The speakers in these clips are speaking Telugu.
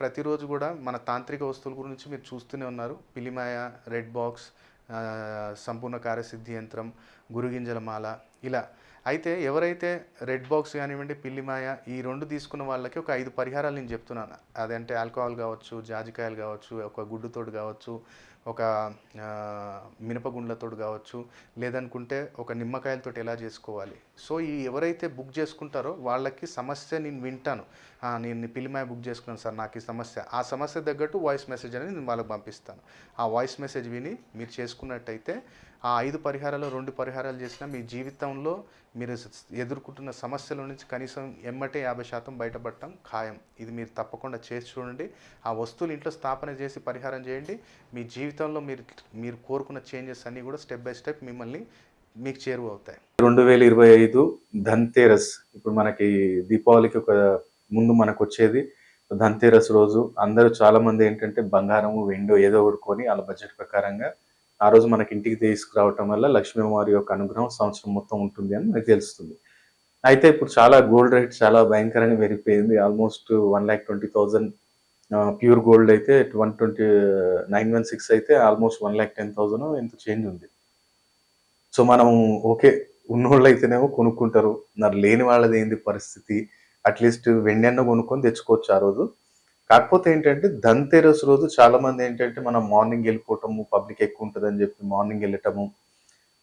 ప్రతిరోజు కూడా మన తాంత్రిక వస్తువుల గురించి మీరు చూస్తూనే ఉన్నారు. పిలిమాయ రెడ్ బాక్స్ సంపూర్ణ కార్యసిద్ధి యంత్రం గురుగింజల మాల ఇలా. అయితే ఎవరైతే రెడ్ బాక్స్ కానివ్వండి పిల్లిమాయ ఈ రెండు తీసుకున్న వాళ్ళకి ఒక ఐదు పరిహారాలు నేను చెప్తున్నాను. అదంటే ఆల్కహాల్ కావచ్చు జాజికాయలు కావచ్చు ఒక గుడ్డుతోడు కావచ్చు ఒక మినపగుండ్లతో మినపగుండ్లతోటి కావచ్చు లేదనుకుంటే ఒక నిమ్మకాయలతో ఎలా చేసుకోవాలి. సో ఈ ఎవరైతే బుక్ చేసుకుంటారో వాళ్ళకి సమస్య నేను వింటాను. నేను పిలిమాయ బుక్ చేసుకున్నాను సార్ నాకు ఈ సమస్య. ఆ సమస్య తగ్గట్టు వాయిస్ మెసేజ్ అనేది నేను వాళ్ళకి పంపిస్తాను. ఆ వాయిస్ మెసేజ్ విని మీరు చేసుకున్నట్టయితే ఆ ఐదు పరిహారాలు రెండు పరిహారాలు చేసినా మీ జీవితంలో మీరు ఎదుర్కొంటున్న సమస్యల నుంచి కనీసం ఎమ్మటే యాభై శాతం బయటపడటం ఖాయం. ఇది మీరు తప్పకుండా చేసి చూడండి. ఆ వస్తువులు ఇంట్లో స్థాపన చేసి పరిహారం చేయండి. మీ జీవితంలో మీరు మీరు కోరుకున్న చేంజెస్ అన్నీ కూడా స్టెప్ బై స్టెప్ మిమ్మల్ని మీకు చేరువ అవుతాయి రెండు వేల ఇరవై ఐదు ధన్తేరస్ ఇప్పుడు మనకి దీపావళికి ఒక ముందు మనకు వచ్చేది ధన్తేరస్ రోజు. అందరూ చాలా మంది ఏంటంటే బంగారము వెండో ఏదో ఒకటి వాళ్ళ బడ్జెట్ ప్రకారంగా ఆ రోజు మనకి ఇంటికి తీసుకురావటం వల్ల లక్ష్మీవారి యొక్క అనుగ్రహం సంవత్సరం మొత్తం ఉంటుంది అని మనకు తెలుస్తుంది. అయితే ఇప్పుడు చాలా గోల్డ్ రేట్ చాలా భయంకరంగా పెరిగిపోయింది. Almost one lakh twenty thousand pure gold అయితే one twenty nine one six అయితే almost one lakh ten thousand ఎంత చేంజ్ ఉంది. సో మనం ఓకే ఉన్నోళ్ళు అయితేనేమో కొనుక్కుంటారు. మరి లేని వాళ్ళది ఏంది పరిస్థితి? అట్లీస్ట్ వెండి అన్న కొనుక్కొని తెచ్చుకోవచ్చు ఆ రోజు. కాకపోతే ఏంటంటే ధన్తెరస్ రోజు చాలా మంది ఏంటంటే మనం మార్నింగ్ వెళ్ళిపోవటము పబ్లిక్ ఎక్కువ ఉంటుందని చెప్పి మార్నింగ్ వెళ్ళటము.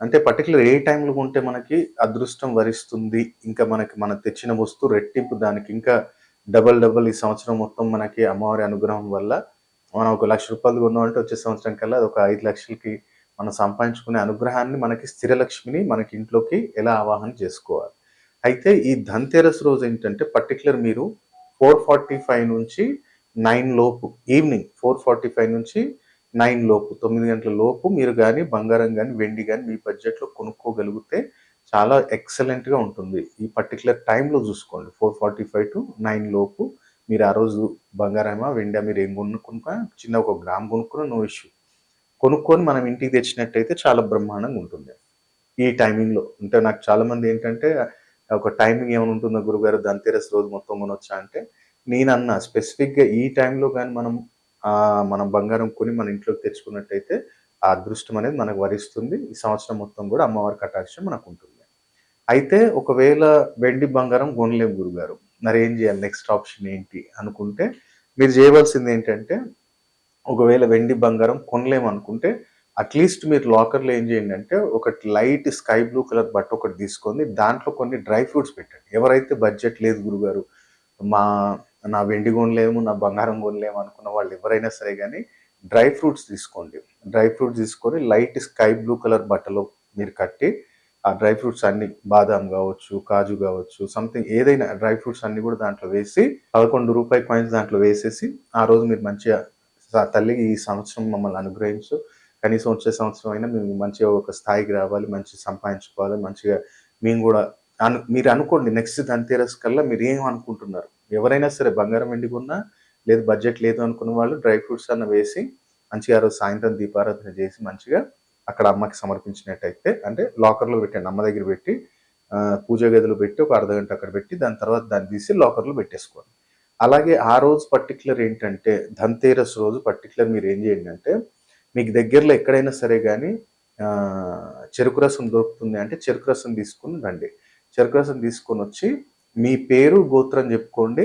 అంటే పర్టికులర్ ఏ టైంలో ఉంటే మనకి అదృష్టం వరిస్తుంది. ఇంకా మనకి మనం తెచ్చిన వస్తువు రెట్టింపు దానికి. ఇంకా డబల్ డబల్ ఈ సంవత్సరం మొత్తం మనకి అమ్మవారి అనుగ్రహం వల్ల మనం ఒక లక్ష రూపాయలు కొన్నామంటే వచ్చే సంవత్సరం కల్లా అది ఒక ఐదు లక్షలకి మనం సంపాదించుకునే అనుగ్రహాన్ని మనకి స్థిర లక్ష్మిని మనకి ఇంట్లోకి ఎలా ఆవాహన చేసుకోవాలి. అయితే ఈ ధన్తెరస్ రోజు ఏంటంటే పర్టికులర్ మీరు ఫోర్ ఫార్టీ ఫైవ్ నుంచి నైన్ లోపు ఈవినింగ్ ఫోర్ ఫార్టీ ఫైవ్ నుంచి నైన్ లోపు తొమ్మిది గంటల లోపు మీరు కానీ బంగారం కానీ వెండి కానీ మీ బడ్జెట్లో కొనుక్కోగలిగితే చాలా ఎక్సలెంట్గా ఉంటుంది. ఈ పర్టికులర్ టైంలో చూసుకోండి. Four forty five to nine లోపు మీరు ఆ రోజు బంగారమా వెండా మీరు ఏం కొనుక్కున్నా చిన్న ఒక గ్రామ్ కొనుక్కున్న నో ఇష్యూ కొనుక్కొని మనం ఇంటికి తెచ్చినట్టయితే చాలా బ్రహ్మాండంగా ఉంటుంది. ఈ టైమింగ్లో అంటే నాకు చాలామంది ఏంటంటే ఒక టైమింగ్ ఏమైనా ఉంటుందో గురుగారు? తెరస్ రోజు మొత్తం కొనొచ్చా అంటే నేను అన్న స్పెసిఫిక్గా ఈ టైంలో కానీ మనం మనం బంగారం కొని మన ఇంట్లోకి తెచ్చుకున్నట్టయితే ఆ అదృష్టం అనేది మనకు వరిస్తుంది. ఈ సంవత్సరం మొత్తం కూడా అమ్మవారి కటాక్షం మనకు ఉంటుంది. అయితే ఒకవేళ వెండి బంగారం కొనలేము గురుగారు. మరి ఏం చేయాలి? నెక్స్ట్ ఆప్షన్ ఏంటి అనుకుంటే మీరు చేయవలసింది ఏంటంటే ఒకవేళ వెండి బంగారం కొనలేము అనుకుంటే అట్లీస్ట్ మీరు లాకర్లో ఏం చేయండి అంటే ఒకటి లైట్ స్కై బ్లూ కలర్ బట్ట ఒకటి తీసుకొని దాంట్లో కొన్ని డ్రై ఫ్రూట్స్ పెట్టండి. ఎవరైతే బడ్జెట్ లేదు గురుగారు మా నా వెండి కొనలేము నా బంగారం కొనలేము అనుకున్న వాళ్ళు ఎవరైనా సరే కానీ డ్రై ఫ్రూట్స్ తీసుకోండి. డ్రై ఫ్రూట్స్ తీసుకొని లైట్ స్కై బ్లూ కలర్ బట్టలో మీరు కట్టి ఆ డ్రై ఫ్రూట్స్ అన్ని బాదాం కావచ్చు కాజు కావచ్చు సంథింగ్ ఏదైనా డ్రై ఫ్రూట్స్ అన్ని కూడా దాంట్లో వేసి పదకొండు రూపాయి కాయిన్స్ దాంట్లో వేసేసి ఆ రోజు మీరు మంచిగా తల్లికి తల్లి ఈ సంవత్సరం మమ్మల్ని అనుగ్రహించు. కనీసం వచ్చే సంవత్సరం అయినా మేము మంచిగా ఒక స్థాయికి రావాలి మంచి సంపాదించుకోవాలి మంచిగా మేము కూడా అను మీరు అనుకోండి నెక్స్ట్ ధన్తేరస్ కల్లా మీరు ఏం అనుకుంటున్నారు ఎవరైనా సరే బంగారం వెండి కొన్నా లేదు బడ్జెట్ లేదు అనుకున్న వాళ్ళు డ్రై ఫ్రూట్స్ అన్న వేసి మంచిగా ఆ రోజు సాయంత్రం దీపారాధన చేసి మంచిగా అక్కడ అమ్మకి సమర్పించినట్టయితే అంటే లాకర్లో పెట్టండి అమ్మ దగ్గర పెట్టి పూజ గదిలో పెట్టి ఒక అర్ధ గంట అక్కడ పెట్టి దాని తర్వాత దాన్ని తీసి లాకర్లో పెట్టేసుకోండి. అలాగే ఆ రోజు పర్టికులర్ ఏంటంటే ధన్తేరస్ రోజు పర్టికులర్ మీరు ఏం చేయండి అంటే మీకు దగ్గరలో ఎక్కడైనా సరే కానీ చెరుకు రసం దొరుకుతుంది అంటే చెరుకు రసం తీసుకుని రండి. చెరుకు రసం తీసుకొని వచ్చి మీ పేరు గోత్రం చెప్పుకోండి.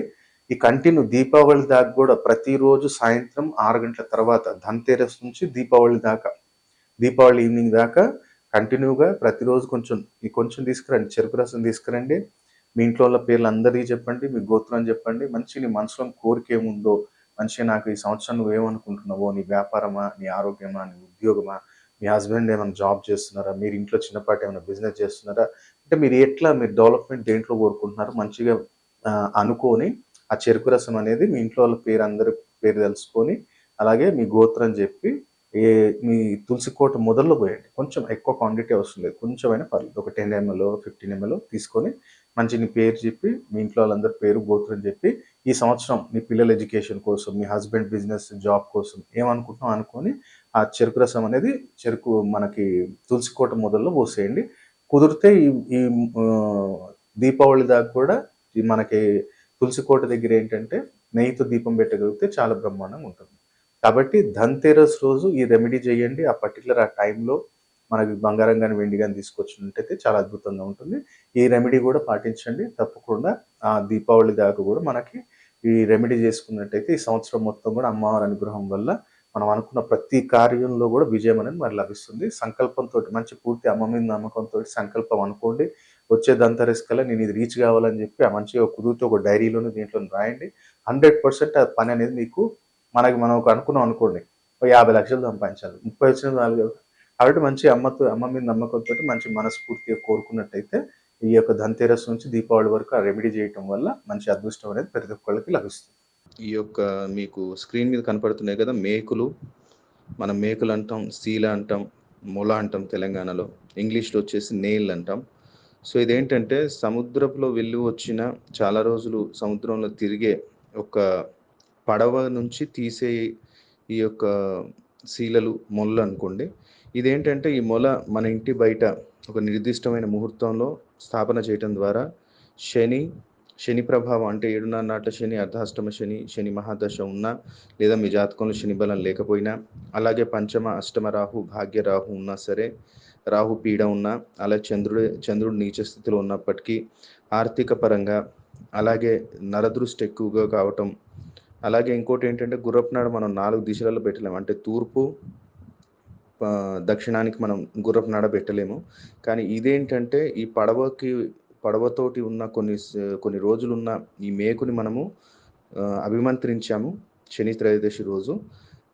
ఈ కంటిన్యూ దీపావళి దాకా కూడా ప్రతిరోజు సాయంత్రం ఆరు గంటల తర్వాత ధన్తేరస్ నుంచి దీపావళి దాకా దీపావళి ఈవినింగ్ దాకా కంటిన్యూగా ప్రతిరోజు కొంచెం ఈ కొంచెం తీసుకురండి చెరుకు రసం తీసుకురండి. మీ ఇంట్లో వాళ్ళ పేర్లు అందరికీ చెప్పండి మీ గోత్రం చెప్పండి మంచి నీ మనసులో కోరిక ఏముందో మంచిగా నాకు ఈ సంవత్సరం నువ్వు ఏమనుకుంటున్నావో నీ వ్యాపారమా నీ ఆరోగ్యమా నీ ఉద్యోగమా మీ హస్బెండ్ ఏమైనా జాబ్ చేస్తున్నారా మీరు ఇంట్లో చిన్నపాటి ఏమైనా బిజినెస్ చేస్తున్నారా అంటే మీరు ఎట్లా మీరు డెవలప్మెంట్ దేంట్లో కోరుకుంటున్నారు మంచిగా అనుకొని ఆ చెరుకు రసం అనేది మీ ఇంట్లో వాళ్ళ పేరు అందరి పేరు తెలుసుకొని అలాగే మీ గోత్రం చెప్పి ఏ మీ తులసి కోట మొదల్లో పోయండి. కొంచెం ఎక్కువ క్వాంటిటీ అవసరం లేదు. కొంచెమైనా పర్లేదు. ఒక టెన్ ఎంఎల్ ఫిఫ్టీన్ ఎంఎల్ తీసుకొని మంచి నీ పేరు చెప్పి మీ ఇంట్లో వాళ్ళందరి పేరు గోత్రం చెప్పి ఈ సంవత్సరం నీ పిల్లల ఎడ్యుకేషన్ కోసం మీ హస్బెండ్ బిజినెస్ జాబ్ కోసం ఏమనుకుంటున్నాం అనుకొని ఆ చెరుకు రసం అనేది చెరుకు మనకి తులసి కోట మొదల్లో పోసేయండి. కుదిరితే ఈ ఈ దీపావళి దాకా కూడా మనకి తులసి కోట దగ్గర ఏంటంటే నెయ్యితో దీపం పెట్టగలిగితే చాలా బ్రహ్మాండంగా ఉంటుంది. కాబట్టి ధన్తేరస్ రోజు ఈ రెమెడీ చేయండి. ఆ పర్టికులర్ ఆ టైంలో మనకి బంగారం కానీ వెండి కానీ తీసుకొచ్చినట్టయితే చాలా అద్భుతంగా ఉంటుంది. ఈ రెమెడీ కూడా పాటించండి. తప్పకుండా ఆ దీపావళి దాకా కూడా మనకి ఈ రెమెడీ చేసుకున్నట్టయితే ఈ సంవత్సరం మొత్తం కూడా అమ్మవారి అనుగ్రహం వల్ల మనం అనుకున్న ప్రతి కార్యంలో కూడా విజయం అనేది మరి లభిస్తుంది. సంకల్పంతో మంచి పూర్తి అమ్మ మీద నమ్మకంతో సంకల్పం అనుకోండి. వచ్చే దంతరెస్ కల్లా నేను ఇది రీచ్ కావాలని చెప్పి ఆ మంచిగా కుదురుతో ఒక డైరీలోనూ దీంట్లో రాయండి. హండ్రెడ్ పర్సెంట్ ఆ పని అనేది మీకు మనకి మనం ఒక అనుకున్నాం అనుకోండి ఒక యాభై లక్షలు సంపాదించాలి ముప్పై వచ్చిన నాలుగు కాబట్టి మంచి అమ్మతో అమ్మ మీద నమ్మకంతో మంచి మనస్ఫూర్తిగా కోరుకున్నట్టయితే ఈ యొక్క ధన్తెరస్ నుంచి దీపావళి వరకు ఆ రెమెడీ చేయటం వల్ల మంచి అదృష్టం అనేది ప్రతి ఒక్కళ్ళకి లభిస్తుంది. ఈ యొక్క మీకు స్క్రీన్ మీద కనపడుతున్నాయి కదా మేకులు. మనం మేకులు అంటాం సీల అంటాం మొల అంటాం తెలంగాణలో. ఇంగ్లీష్లో వచ్చేసి నేల్ అంటాం. సో ఇదేంటంటే సముద్రంలో వెళ్ళి వచ్చిన చాలా రోజులు సముద్రంలో తిరిగే ఒక పడవ నుంచి తీసే ఈ యొక్క శీలలు మొలలు అనుకోండి. ఇదేంటంటే ఈ మొల మన ఇంటి బయట ఒక నిర్దిష్టమైన ముహూర్తంలో స్థాపన చేయటం ద్వారా శని శని ప్రభావం అంటే ఏడున్నర నాట్ల శని అర్ధాష్టమ శని శని మహాదశ ఉన్నా లేదా మీ జాతకంలో శని బలం లేకపోయినా అలాగే పంచమ అష్టమ రాహు భాగ్య రాహు ఉన్నా సరే రాహు పీడ ఉన్నా అలా చంద్రుడు చంద్రుడు నీచ స్థితిలో ఉన్నప్పటికీ ఆర్థిక పరంగా అలాగే నరదృష్టి ఎక్కువగా కావటం అలాగే ఇంకోటి ఏంటంటే గుర్రపునాడు మనం నాలుగు దిశలలో పెట్టలేము. అంటే తూర్పు దక్షిణానికి మనం గుర్రపునాడ పెట్టలేము. కానీ ఇదేంటంటే ఈ పడవకి పడవతోటి ఉన్న కొన్ని కొన్ని రోజులున్న ఈ మేకుని మనము అభిమంత్రించాము శని త్రయోదశి రోజు.